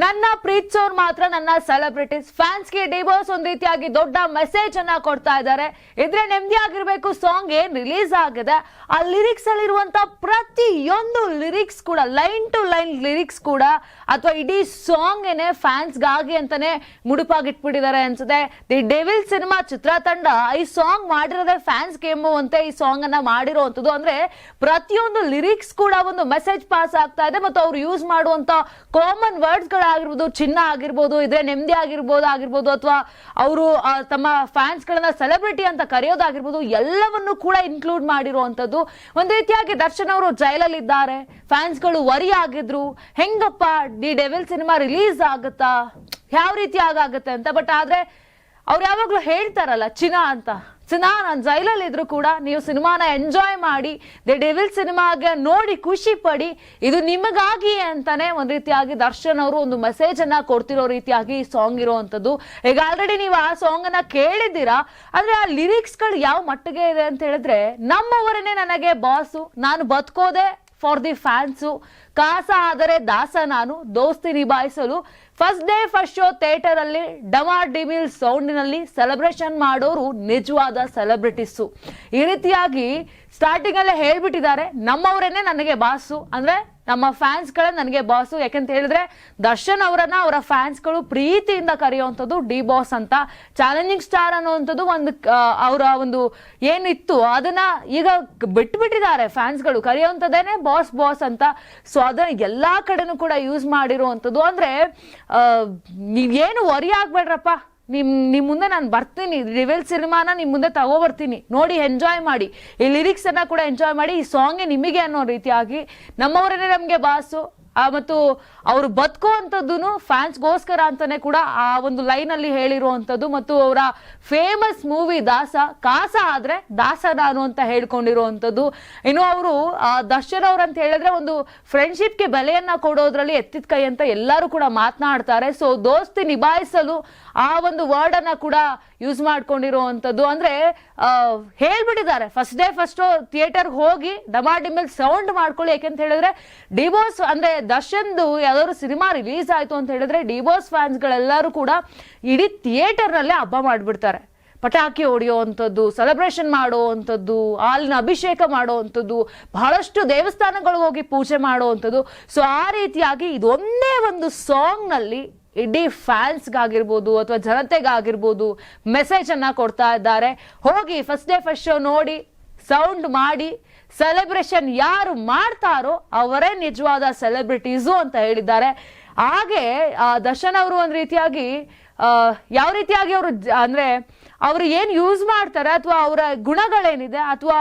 ನನ್ನ ಪ್ರೀತಿಸೋರ್ ಮಾತ್ರ ನನ್ನ ಸೆಲೆಬ್ರಿಟೀಸ್ ಫ್ಯಾನ್ಸ್ಗೆ ಡಿವೋರ್ಸ್ ಒಂದ್ ರೀತಿಯಾಗಿ ದೊಡ್ಡ ಮೆಸೇಜ್ ಅನ್ನ ಕೊಡ್ತಾ ಇದ್ದಾರೆ. ಇದ್ರೆ ನೆಮ್ಮದಿ ಆಗಿರ್ಬೇಕು ಸಾಂಗ್ ಏನ್ ರಿಲೀಸ್ ಆಗಿದೆ, ಆ ಲಿರಿಕ್ಸ್ ಅಲ್ಲಿರುವಂತ ಪ್ರತಿಯೊಂದು ಲಿರಿಕ್ಸ್ ಕೂಡ ಲೈನ್ ಟು ಲೈನ್ ಲಿರಿಕ್ಸ್ ಕೂಡ, ಅಥವಾ ಇಡೀ ಸಾಂಗ್ ಏನೇ ಫ್ಯಾನ್ಸ್ಗಾಗಿ ಅಂತಾನೆ ಮುಡುಪಾಗಿಟ್ಬಿಟ್ಟಿದ್ದಾರೆ ಅನ್ಸುತ್ತೆ. ದಿ ಡೆವಿಲ್ ಸಿನಿಮಾ ಚಿತ್ರತಂಡ ಈ ಸಾಂಗ್ ಮಾಡಿರೋದೇ ಫ್ಯಾನ್ಸ್ಗೆ ಎಂಬುವಂತೆ ಈ ಸಾಂಗ್ ಅನ್ನ ಮಾಡಿರುವಂತದ್ದು ಅಂದ್ರೆ ಪ್ರತಿಯೊಂದು ಲಿರಿಕ್ಸ್ ಕೂಡ ಒಂದು ಮೆಸೇಜ್ ಪಾಸ್ ಆಗ್ತಾ ಇದೆ, ಮತ್ತು ಅವ್ರು ಯೂಸ್ ಮಾಡುವಂತ ಕಾಮನ್ ವರ್ಡ್ಸ್ ಗಳಾಗಿರ್ಬೋದು ಚಿನ್ನ ಆಗಿರ್ಬೋದು, ಇದ್ರೆ ನೆಮ್ಮದಿ ಆಗಿರ್ಬೋದು ಆಗಿರ್ಬೋದು, ಅಥವಾ ಅವರು ತಮ್ಮ ಫ್ಯಾನ್ಸ್ ಗಳನ್ನ ಸೆಲೆಬ್ರಿಟಿ ಅಂತ ಕರೆಯೋದಾಗಿರ್ಬೋದು, ಎಲ್ಲವನ್ನು ಕೂಡ ಇನ್ಕ್ಲೂಡ್ ಮಾಡಿರುವಂತದ್ದು ಒಂದ್ ರೀತಿಯಾಗಿ ದರ್ಶನ್ ಅವರು ಜೈಲಲ್ಲಿ ಇದ್ದಾರೆ ಫ್ಯಾನ್ಸ್ಗಳು ವರಿ ಆಗಿದ್ರು. ಹೆಂಗಪ್ಪ, ದಿ ಡೆವಿಲ್ ಸಿನಿಮಾ ರಿಲೀಸ್ ಆಗುತ್ತಾ? ಯಾವ ರೀತಿ ಆಗುತ್ತೆ ಅಂತ? ಬಟ್ ಆದ್ರೆ ಅವ್ರು ಯಾವಾಗ್ಲೂ ಹೇಳ್ತಾರಲ್ಲ, ಚಿನ್ನ ಅಂತ. ಚಿನ್ನ ನಾನು ಜೈಲಲ್ಲಿ ಇದ್ರು ಕೂಡ ನೀವು ಸಿನಿಮಾನ ಎಂಜಾಯ್ ಮಾಡಿ ದಿ ಡೆವಿಲ್ ಸಿನಿಮಾಗೆ ನೋಡಿ ಖುಷಿ ಪಡಿ, ಇದು ನಿಮಗಾಗಿ ಅಂತಾನೆ ಒಂದ್ ರೀತಿಯಾಗಿ ದರ್ಶನ್ ಅವರು ಒಂದು ಮೆಸೇಜ್ ಅನ್ನ ಕೊಡ್ತಿರೋ ರೀತಿಯಾಗಿ ಈ ಸಾಂಗ್ ಇರುವಂತದ್ದು ಈಗ ಆಲ್ರೆಡಿ ನೀವು ಆ ಸಾಂಗ್ ಅನ್ನ ಕೇಳಿದ್ದೀರಾ? ಅಂದ್ರೆ ಆ ಲಿರಿಕ್ಸ್ಗಳು ಯಾವ ಮಟ್ಟಿಗೆ ಇದೆ ಅಂತ ಹೇಳಿದ್ರೆ, ನಮ್ಮವರನ್ನೇ ನನಗೆ ಬಾಸು ನಾನು ಬದುಕೋದೆ ಫಾರ್ ದಿ ಫ್ಯಾನ್ಸು ಕಾಸ ಆದರೆ ದಾಸ ನಾನು, ದೋಸ್ತಿ ನಿಭಾಯಿಸಲು first day first show theatre ಅಲ್ಲಿ ಡಮಾರ್ ಡಿಮಿಲ್ ಸೌಂಡಿನಲ್ಲಿ ಸೆಲೆಬ್ರೇಷನ್ ಮಾಡೋರು ನಿಜವಾದ ಸೆಲೆಬ್ರಿಟೀಸು ಈ ರೀತಿಯಾಗಿ ಸ್ಟಾರ್ಟಿಂಗ್ ಅಲ್ಲೇ ಹೇಳ್ಬಿಟ್ಟಿದ್ದಾರೆ. ನಮ್ಮವರೇನೆ ನನಗೆ ಬಾಸು. ಅಂದ್ರೆ ನಮ್ಮ ಫ್ಯಾನ್ಸ್ ಗಳೇ ನನಗೆ ಬಾಸು, ಯಾಕಂತ ಹೇಳಿದ್ರೆ ದರ್ಶನ್ ಅವರನ್ನ ಅವರ ಫ್ಯಾನ್ಸ್ಗಳು ಪ್ರೀತಿಯಿಂದ ಕರೆಯುವಂಥದ್ದು ಡಿ ಬಾಸ್ ಅಂತ. ಚಾಲೆಂಜಿಂಗ್ ಸ್ಟಾರ್ ಅನ್ನುವಂಥದ್ದು ಒಂದು ಅವರ ಒಂದು ಏನಿತ್ತು, ಅದನ್ನ ಈಗ ಬಿಟ್ಬಿಟ್ಟಿದ್ದಾರೆ ಫ್ಯಾನ್ಸ್ಗಳು ಕರೆಯುವಂಥದ್ದೇನೆ ಬಾಸ್ ಬಾಸ್ ಅಂತ. ಸೊ ಅದನ್ನ ಎಲ್ಲಾ ಕಡೆನೂ ಕೂಡ ಯೂಸ್ ಮಾಡಿರುವಂಥದ್ದು. ಅಂದ್ರೆ ನೀವು ನೀವೇನು ವರಿ ಆಗ್ಬೇಡ್ರಪ್ಪ. ನಿಮ್ ನಿಮ್ಮ ಮುಂದೆ ನಾನು ಬರ್ತೀನಿ. ರಿವೆಲ್ ಸಿನಿಮಾನ ನಿಮ್ಮ ಮುಂದೆ ತಗೋಬರ್ತೀನಿ. ನೋಡಿ ಎಂಜಾಯ್ ಮಾಡಿ. ಈ ಲಿರಿಕ್ಸನ್ನು ಕೂಡ ಎಂಜಾಯ್ ಮಾಡಿ, ಈ ಸಾಂಗ್ ನಿಮಗೆ ಅನ್ನೋ ರೀತಿಯಾಗಿ ನಮ್ಮವರೇ ನಮಗೆ ಬಾಸು. ಮತ್ತು ಅವರು ಬದುಕುವಂಥದ್ದು ಫ್ಯಾನ್ಸ್ಗೋಸ್ಕರ ಅಂತಾನೆ ಕೂಡ ಆ ಒಂದು ಲೈನ್ ಅಲ್ಲಿ ಹೇಳಿರುವಂಥದ್ದು ಮತ್ತು ಅವರ ಫೇಮಸ್ ಮೂವಿ ದಾಸ, ಕಾಸ ಆದ್ರೆ ದಾಸ ನಾನು ಅಂತ ಹೇಳ್ಕೊಂಡಿರುವಂಥದ್ದು. ಇನ್ನು ಅವರು ದರ್ಶನ್ ಅವ್ರು ಅಂತ ಹೇಳಿದ್ರೆ ಒಂದು ಫ್ರೆಂಡ್ಶಿಪ್ಗೆ ಬೆಲೆಯನ್ನ ಕೊಡೋದ್ರಲ್ಲಿ ಎತ್ತಿದ ಕೈ ಅಂತ ಎಲ್ಲರೂ ಕೂಡ ಮಾತನಾಡ್ತಾರೆ. ಸೊ ದೋಸ್ತಿ ನಿಭಾಯಿಸಲು ಆ ಒಂದು ವರ್ಡ್ ಕೂಡ ಯೂಸ್ ಮಾಡ್ಕೊಂಡಿರುವಂಥದ್ದು. ಅಂದ್ರೆ ಹೇಳ್ಬಿಟ್ಟಿದ್ದಾರೆ. ಫಸ್ಟ್ ಡೇ ಫಸ್ಟ್ ಥಿಯೇಟರ್ ಹೋಗಿ ಡಮಾಡಿಮಿಲ್ ಸೌಂಡ್ ಮಾಡ್ಕೊಳ್ಳಿ, ಯಾಕೆಂತ ಹೇಳಿದ್ರೆ ಡಿವೋರ್ಸ್ ಅಂದ್ರೆ ದರ್ಶನ್ದು ಯಾವ್ದಾದ್ರು ಸಿನಿಮಾ ರಿಲೀಸ್ ಆಯಿತು ಅಂತ ಹೇಳಿದ್ರೆ ಡಿವೋರ್ಸ್ ಫ್ಯಾನ್ಸ್ ಗಳೆಲ್ಲರೂ ಕೂಡ ಇಡೀ ಥಿಯೇಟರ್ ನಲ್ಲೇ ಹಬ್ಬ ಮಾಡಿಬಿಡ್ತಾರೆ. ಪಟಾಕಿ ಹೊಡೆಯುವಂಥದ್ದು ಸೆಲೆಬ್ರೇಷನ್ ಮಾಡೋ ಅಂಥದ್ದು ಹಾಲಿನ ಅಭಿಷೇಕ ಮಾಡುವಂಥದ್ದು, ಬಹಳಷ್ಟು ದೇವಸ್ಥಾನಗಳಿಗೆ ಹೋಗಿ ಪೂಜೆ ಮಾಡುವಂಥದ್ದು. ಸೊ ಆ ರೀತಿಯಾಗಿ ಇದೊಂದೇ ಒಂದು ಸಾಂಗ್ನಲ್ಲಿ ಇಡೀ ಫ್ಯಾನ್ಸ್ಗಾಗಿರ್ಬೋದು ಅಥವಾ ಜನತೆಗಾಗಿರ್ಬೋದು ಮೆಸೇಜನ್ನು ಕೊಡ್ತಾ ಇದ್ದಾರೆ. ಹೋಗಿ ಫಸ್ಟ್ ಡೇ ಫಸ್ಟ್ ಶೋ ನೋಡಿ ಸೌಂಡ್ ಮಾಡಿ ಸೆಲೆಬ್ರೇಷನ್ ಯಾರು ಮಾಡ್ತಾರೋ ಅವರೇ ನಿಜವಾದ ಸೆಲೆಬ್ರಿಟೀಸು ಅಂತ ಹೇಳಿದ್ದಾರೆ. ಹಾಗೆ ದರ್ಶನ್ ಅವರು ಒಂದು ರೀತಿಯಾಗಿ ಯಾವ ರೀತಿಯಾಗಿ ಅವರು ಅಂದ್ರೆ, ಅವರು ಏನು ಯೂಸ್ ಮಾಡ್ತಾರೆ ಅಥವಾ ಅವರ ಗುಣಗಳೇನಿದೆ ಅಥವಾ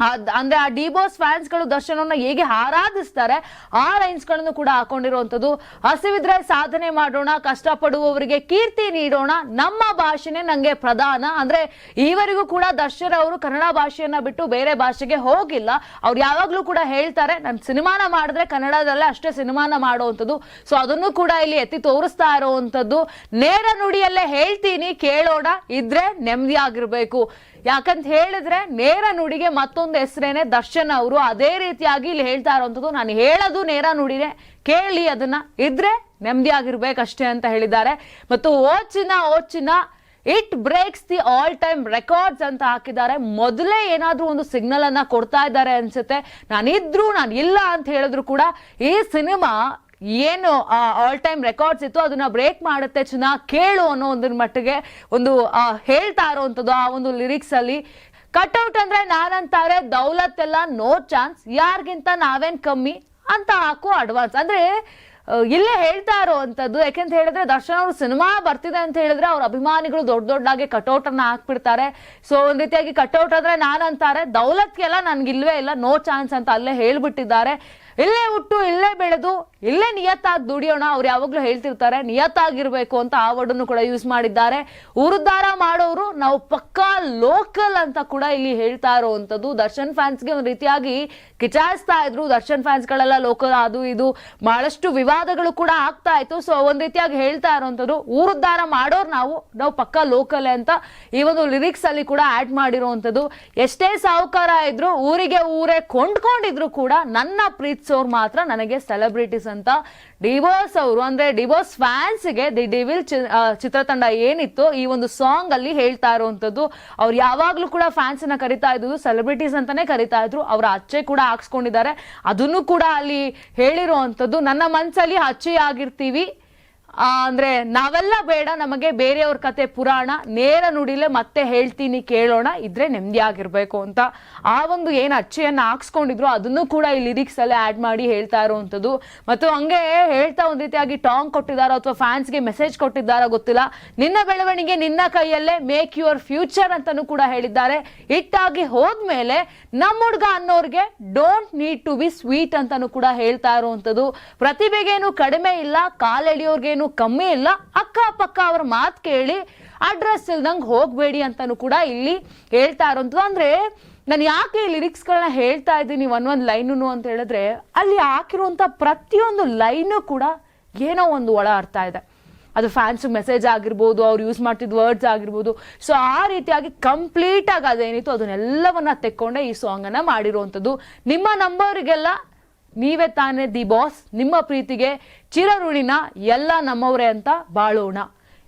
ಅಂದ್ರೆ ಆ ಡಿಬೋಸ್ ಫ್ಯಾನ್ಸ್ಗಳು ದರ್ಶನವನ್ನ ಹೇಗೆ ಆರಾಧಿಸ್ತಾರೆ, ಆ ಲೈನ್ಸ್ಗಳನ್ನು ಕೂಡ ಹಾಕೊಂಡಿರುವಂತದ್ದು ಹಸಿವಿದ್ರೆ ಸಾಧನೆ ಮಾಡೋಣ, ಕಷ್ಟಪಡುವವರಿಗೆ ಕೀರ್ತಿ ನೀಡೋಣ, ನಮ್ಮ ಭಾಷೆನೇ ನಂಗೆ ಪ್ರಧಾನ. ಅಂದ್ರೆ ಈವರೆಗೂ ಕೂಡ ದರ್ಶನ್ ಅವರು ಕನ್ನಡ ಭಾಷೆಯನ್ನ ಬಿಟ್ಟು ಬೇರೆ ಭಾಷೆಗೆ ಹೋಗಿಲ್ಲ. ಅವ್ರು ಯಾವಾಗ್ಲೂ ಕೂಡ ಹೇಳ್ತಾರೆ, ನಾನು ಸಿನಿಮಾನ ಮಾಡಿದ್ರೆ ಕನ್ನಡದಲ್ಲೇ ಅಷ್ಟೇ ಸಿನಿಮಾನ ಮಾಡುವಂಥದ್ದು. ಸೊ ಅದನ್ನು ಕೂಡ ಇಲ್ಲಿ ಎತ್ತಿ ತೋರಿಸ್ತಾ ಇರುವಂತದ್ದು ನೇರ ನುಡಿಯಲ್ಲೇ ಹೇಳ್ತೀನಿ, ಕೇಳೋಣ, ಇದ್ರೆ ನೆಮ್ಮದಿ ಆಗಿರ್ಬೇಕು ಯಾಕಂತ ಹೇಳಿದ್ರೆ, ನೇರ ನುಡಿಗೆ ಮತ್ತೊಂದು ಹೆಸರೇನೆ ದರ್ಶನ್ ಅವರು. ಅದೇ ರೀತಿಯಾಗಿ ಇಲ್ಲಿ ಹೇಳ್ತಾ ಇರೋವಂಥದ್ದು ನಾನು ಹೇಳೋದು ನೇರ ನುಡಿನೇ. ಕೇಳಿ ಅದನ್ನ. ಇದ್ರೆ ನೆಮ್ಮದಿ ಆಗಿರ್ಬೇಕಷ್ಟೇ ಅಂತ ಹೇಳಿದ್ದಾರೆ. ಮತ್ತು ಓಚಿನ ಓಚಿನ it breaks the all time records ಅಂತ ಹಾಕಿದ್ದಾರೆ. ಮೊದಲೇ ಏನಾದರೂ ಒಂದು ಸಿಗ್ನಲ್ ಅನ್ನ ಕೊಡ್ತಾ ಇದ್ದಾರೆ ಅನ್ಸುತ್ತೆ. ನಾನಿದ್ರು ನಾನು ಇಲ್ಲ ಅಂತ ಹೇಳಿದ್ರು ಕೂಡ ಈ ಸಿನಿಮಾ ಏನು ಆಲ್ ಟೈಮ್ ರೆಕಾರ್ಡ್ಸ್ ಇತ್ತು, ಅದನ್ನ ಬ್ರೇಕ್ ಮಾಡುತ್ತೆ ಚುನಾ ಕೇಳು ಅನ್ನೋ ಒಂದು ಮಟ್ಟಿಗೆ ಒಂದು ಹೇಳ್ತಾ ಇರುವಂಥದ್ದು ಆ ಒಂದು ಲಿರಿಕ್ಸ್ ಅಲ್ಲಿ. ಕಟ್ಔಟ್ ಅಂದ್ರೆ ನಾನಂತಾರೆ, ದೌಲತ್ ಎಲ್ಲ ನೋ ಚಾನ್ಸ್, ಯಾರಿಗಿಂತ ನಾವೇನ್ ಕಮ್ಮಿ ಅಂತ ಹಾಕು ಅಡ್ವಾನ್ಸ್. ಅಂದ್ರೆ ಇಲ್ಲೇ ಹೇಳ್ತಾ ಇರೋವಂಥದ್ದು, ಯಾಕೆಂತ ಹೇಳಿದ್ರೆ ದರ್ಶನ್ ಅವರು ಸಿನಿಮಾ ಬರ್ತಿದೆ ಅಂತ ಹೇಳಿದ್ರೆ ಅವ್ರ ಅಭಿಮಾನಿಗಳು ದೊಡ್ಡ ದೊಡ್ಡಾಗಿ ಕಟೌಟ್ ಅನ್ನ ಹಾಕ್ಬಿಡ್ತಾರೆ. ಸೊ ಒಂದ್ ರೀತಿಯಾಗಿ ಕಟೌಟ್ ಅಂದ್ರೆ ನಾನಂತಾರೆ, ದೌಲತ್ಗೆಲ್ಲ ನನ್ಗಿಲ್ವೇ ಇಲ್ಲ, ನೋ ಚಾನ್ಸ್ ಅಂತ ಅಲ್ಲೇ ಹೇಳ್ಬಿಟ್ಟಿದ್ದಾರೆ. ಇಲ್ಲೇ ಹುಟ್ಟು, ಇಲ್ಲೇ ಬೆಳೆದು, ಇಲ್ಲೇ ನಿಯತ್ತಾಗಿ ದುಡಿಯೋಣ. ಅವ್ರು ಯಾವಾಗ್ಲೂ ಹೇಳ್ತಿರ್ತಾರೆ, ನಿಯತ್ತಾಗಿರ್ಬೇಕು ಅಂತ ಆ ವರ್ಡನ್ನು ಕೂಡ ಯೂಸ್ ಮಾಡಿದ್ದಾರೆ. ಉರುದ್ಧಾರ ಮಾಡೋರು ನಾವು ಪಕ್ಕಾ ಲೋಕಲ್ ಅಂತ ಕೂಡ ಇಲ್ಲಿ ಹೇಳ್ತಾ ಇರುವಂತದ್ದು ದರ್ಶನ್ ಫ್ಯಾನ್ಸ್ಗೆ ಒಂದು ರೀತಿಯಾಗಿ ಕಿಚಾಯಿಸ್ತಾ ಇದ್ರು. ದರ್ಶನ್ ಫ್ಯಾನ್ಸ್ ಗಳೆಲ್ಲ ಲೋಕಲ್ ಅದು ಇದು. ಬಹಳಷ್ಟು ವಿವಾದಗಳು ಕೂಡ ಆಗ್ತಾ ಇತ್ತು. ಸೊ ಒಂದ್ ರೀತಿಯಾಗಿ ಹೇಳ್ತಾ ಇರುವಂತದ್ದು ಊರುದ್ಧಾರ ಮಾಡೋರು ನಾವು ನಾವು ಪಕ್ಕ ಲೋಕಲ್ ಅಂತ ಈ ಒಂದು ಲಿರಿಕ್ಸ್ ಅಲ್ಲಿ ಕೂಡ ಆಡ್ ಮಾಡಿರುವಂತದ್ದು ಎಷ್ಟೇ ಸಾಹುಕಾರ ಇದ್ರು, ಊರಿಗೆ ಊರೇ ಕೊಂಡ್ಕೊಂಡಿದ್ರು ಕೂಡ ನನ್ನ ಪ್ರೀತಿಸೋರು ಮಾತ್ರ ನನಗೆ ಸೆಲೆಬ್ರಿಟೀಸ್ ಅಂತ ಡಿವೋರ್ಸ್ ಅವರು, ಅಂದ್ರೆ ಡಿವೋರ್ಸ್ ಫ್ಯಾನ್ಸ್ಗೆ ದಿ ಡಿವಿಲ್ ಚಿತ್ರತಂಡ ಏನಿತ್ತು ಈ ಒಂದು ಸಾಂಗ್ ಅಲ್ಲಿ ಹೇಳ್ತಾ ಇರುವಂತದ್ದು ಅವ್ರು ಯಾವಾಗ್ಲೂ ಕೂಡ ಫ್ಯಾನ್ಸ್ನ ಕರಿತಾ ಇದ್ದು ಸೆಲೆಬ್ರಿಟೀಸ್ ಅಂತಾನೆ ಕರಿತಾ ಇದ್ರು. ಅವರ ಅಚ್ಚೆ ಕೂಡ ಹಾಕ್ಸ್ಕೊಂಡಿದ್ದಾರೆ. ಅದನ್ನು ಕೂಡ ಅಲ್ಲಿ ಹೇಳಿರುವಂತದ್ದು ನನ್ನ ಮನ್ಸಲ್ಲಿ ಅಚ್ಚೆ ಆಗಿರ್ತೀವಿ ಅಂದ್ರೆ ನಾವೆಲ್ಲ ಬೇಡ, ನಮಗೆ ಬೇರೆಯವ್ರ ಕತೆ ಪುರಾಣ, ನೇರ ನುಡಿಲೆ ಮತ್ತೆ ಹೇಳ್ತೀನಿ, ಕೇಳೋಣ, ಇದ್ರೆ ನೆಮ್ಮದಿ ಆಗಿರ್ಬೇಕು ಅಂತ. ಆ ಒಂದು ಏನು ಅಚ್ಚೆಯನ್ನು ಹಾಕ್ಸ್ಕೊಂಡಿದ್ರು ಅದನ್ನು ಕೂಡ ಈ ಲಿರಿಕ್ಸ್ ಅಲ್ಲೇ ಆಡ್ ಮಾಡಿ ಹೇಳ್ತಾ ಇರುವಂತದ್ದು ಮತ್ತು ಹಂಗೆ ಹೇಳ್ತಾ ಒಂದ್ ರೀತಿಯಾಗಿ ಟಾಂಗ್ ಕೊಟ್ಟಿದ್ದಾರೋ ಅಥವಾ ಫ್ಯಾನ್ಸ್ಗೆ ಮೆಸೇಜ್ ಕೊಟ್ಟಿದ್ದಾರೋ ಗೊತ್ತಿಲ್ಲ. ನಿನ್ನ ಬೆಳವಣಿಗೆ ನಿನ್ನ ಕೈಯಲ್ಲೇ ಮೇಕ್ ಯುವರ್ ಫ್ಯೂಚರ್ ಅಂತಾನು ಕೂಡ ಹೇಳಿದ್ದಾರೆ. ಹಿಟ್ಟಾಗಿ ಹೋದ್ಮೇಲೆ ನಮ್ಮ ಹುಡ್ಗ ಅನ್ನೋರ್ಗೆ don't need to be sweet ಅಂತಾನು ಕೂಡ ಹೇಳ್ತಾ ಇರುವಂತದ್ದು ಪ್ರತಿಭೆಗೇನು ಕಡಿಮೆ ಇಲ್ಲ, ಕಾಲೆಳೆಯೋರ್ಗೇನು ಕಮ್ಮಿ ಇಲ್ಲ. ಅಕ್ಕಪಕ್ಕ ಅವ್ರ ಮಾತು ಕೇಳಿ ಅಡ್ರೆಸ್ ಇಲ್ದಂಗೆ ಹೋಗಬೇಡಿ ಅಂತಲೂ ಕೂಡ ಇಲ್ಲಿ ಹೇಳ್ತಾ ಇರೋಂಥದ್ದು. ಅಂದ್ರೆ ನಾನು ಯಾಕೆ ಈ ಲಿರಿಕ್ಸ್ಗಳನ್ನ ಹೇಳ್ತಾ ಇದ್ದೀನಿ ಒನ್ ಒಂದ್ ಲೈನು ಅಂತ ಹೇಳಿದ್ರೆ ಅಲ್ಲಿ ಹಾಕಿರುವಂಥ ಪ್ರತಿಯೊಂದು ಲೈನು ಕೂಡ ಏನೋ ಒಂದು ಒಳ ಅರ್ಥ ಇದೆ. ಅದು ಫ್ಯಾನ್ಸ್ ಮೆಸೇಜ್ ಆಗಿರ್ಬೋದು, ಅವ್ರು ಯೂಸ್ ಮಾಡ್ತಿದ್ದ ವರ್ಡ್ಸ್ ಆಗಿರ್ಬೋದು. ಸೊ ಆ ರೀತಿಯಾಗಿ ಕಂಪ್ಲೀಟ್ ಆಗಿ ಅದೇನಿತ್ತು ಅದನ್ನೆಲ್ಲವನ್ನ ತೆಕ್ಕೊಂಡೆ ಈ ಸಾಂಗನ್ನು ಮಾಡಿರುವಂಥದ್ದು. ನಿಮ್ಮ ನಂಬರ್ಗೆಲ್ಲ ನೀವೇ ತಾನೇ ದಿ ಬಾಸ್, ನಿಮ್ಮ ಪ್ರೀತಿಗೆ ಚಿರಋಣಿನ ಎಲ್ಲ ನಮ್ಮವರೇ ಅಂತ ಬಾಳೋಣ.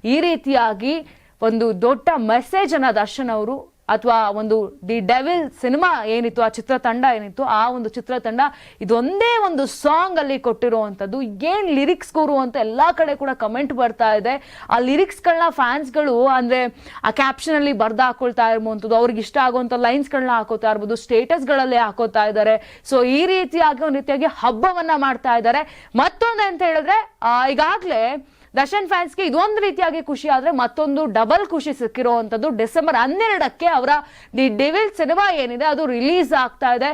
ಈ ರೀತಿಯಾಗಿ ಒಂದು ದೊಡ್ಡ ಮೆಸೇಜ್ ಅನ್ನ ದರ್ಶನ್ ಅವರು ಅಥವಾ ಒಂದು ದಿ ಡೆವಿಲ್ ಸಿನಿಮಾ ಏನಿತ್ತು, ಆ ಚಿತ್ರತಂಡ ಏನಿತ್ತು, ಆ ಒಂದು ಚಿತ್ರತಂಡ ಇದೊಂದೇ ಒಂದು ಸಾಂಗ್ ಅಲ್ಲಿ ಕೊಟ್ಟಿರುವಂಥದ್ದು. ಏನ್ ಲಿರಿಕ್ಸ್ ಕೂರು ಅಂತ ಎಲ್ಲಾ ಕಡೆ ಕೂಡ ಕಮೆಂಟ್ ಬರ್ತಾ ಇದೆ. ಆ ಲಿರಿಕ್ಸ್ಗಳನ್ನ ಫ್ಯಾನ್ಸ್ಗಳು ಅಂದ್ರೆ ಆ ಕ್ಯಾಪ್ಷನ್ ಅಲ್ಲಿ ಬರ್ದು ಹಾಕೊಳ್ತಾ ಇರುವಂಥದ್ದು ಅವ್ರಿಗೆ ಇಷ್ಟ ಆಗುವಂಥ ಲೈನ್ಸ್ಗಳನ್ನ ಹಾಕೋತಾ ಇರ್ಬೋದು ಸ್ಟೇಟಸ್ಗಳಲ್ಲಿ ಹಾಕೋತಾ ಇದ್ದಾರೆ ಸೊ ಈ ರೀತಿಯಾಗಿ ಒಂದು ರೀತಿಯಾಗಿ ಹಬ್ಬವನ್ನ ಮಾಡ್ತಾ ಇದ್ದಾರೆ ಮತ್ತೊಂದು ಅಂತ ಹೇಳಿದ್ರೆ ಈಗಾಗಲೇ ಈಗಾಗ್ಲೇ ದರ್ಶನ್ ಫ್ಯಾನ್ಸ್ಗೆ ಇದೊಂದು ರೀತಿಯಾಗಿ ಖುಷಿ ಆದ್ರೆ ಮತ್ತೊಂದು ಡಬಲ್ ಖುಷಿ ಸಿಕ್ಕಿರುವಂತದ್ದು ಡಿಸೆಂಬರ್ ಹನ್ನೆರಡಕ್ಕೆ ಅವರ ದಿ ಡೆವಿಲ್ ಸಿನಿಮಾ ಏನಿದೆ, ಅದು ರಿಲೀಸ್ ಆಗ್ತಾ ಇದೆ.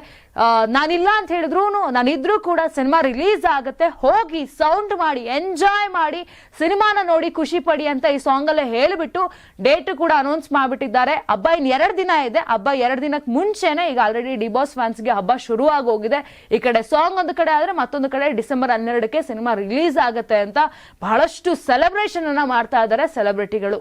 ನಾನಿಲ್ಲ ಅಂತ ಹೇಳಿದ್ರು ನಾನಿದ್ರು ಕೂಡ ಸಿನಿಮಾ ರಿಲೀಸ್ ಆಗುತ್ತೆ, ಹೋಗಿ ಸೌಂಡ್ ಮಾಡಿ, ಎಂಜಾಯ್ ಮಾಡಿ, ಸಿನಿಮಾನ ನೋಡಿ ಖುಷಿ ಪಡಿ ಅಂತ ಈ ಸಾಂಗ್ ಅಲ್ಲೇ ಹೇಳಿಬಿಟ್ಟು, ಡೇಟ್ ಕೂಡ ಅನೌನ್ಸ್ ಮಾಡಿಬಿಟ್ಟಿದ್ದಾರೆ. ಹಬ್ಬ ಇನ್ ಎರಡು ದಿನ ಇದೆ. ಹಬ್ಬ ಎರಡು ದಿನಕ್ಕೆ ಮುಂಚೆನೆ ಈಗ ಆಲ್ರೆಡಿ ಡಿಬಾಸ್ ಫ್ಯಾನ್ಸ್ಗೆ ಹಬ್ಬ ಶುರು ಆಗೋಗಿದೆ ಈ ಕಡೆ ಸಾಂಗ್ ಒಂದು ಕಡೆ ಆದ್ರೆ ಮತ್ತೊಂದು ಕಡೆ ಡಿಸೆಂಬರ್ ಹನ್ನೆರಡಕ್ಕೆ ಸಿನಿಮಾ ರಿಲೀಸ್ ಆಗುತ್ತೆ ಅಂತ ಬಹಳಷ್ಟು ಸೆಲೆಬ್ರೇಷನ್ ಅನ್ನ ಮಾಡ್ತಾ ಇದ್ದಾರೆ ಸೆಲೆಬ್ರಿಟಿಗಳು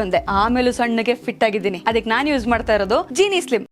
ಬಂದೆ. ಆಮೇಲೂ ಸಣ್ಣಗೆ ಫಿಟ್ ಆಗಿದ್ದೀನಿ. ಅದಕ್ಕೆ ನಾನು ಯೂಸ್ ಮಾಡ್ತಾ ಇರೋದು ಜೀನಿ ಸ್ಲಿಮ್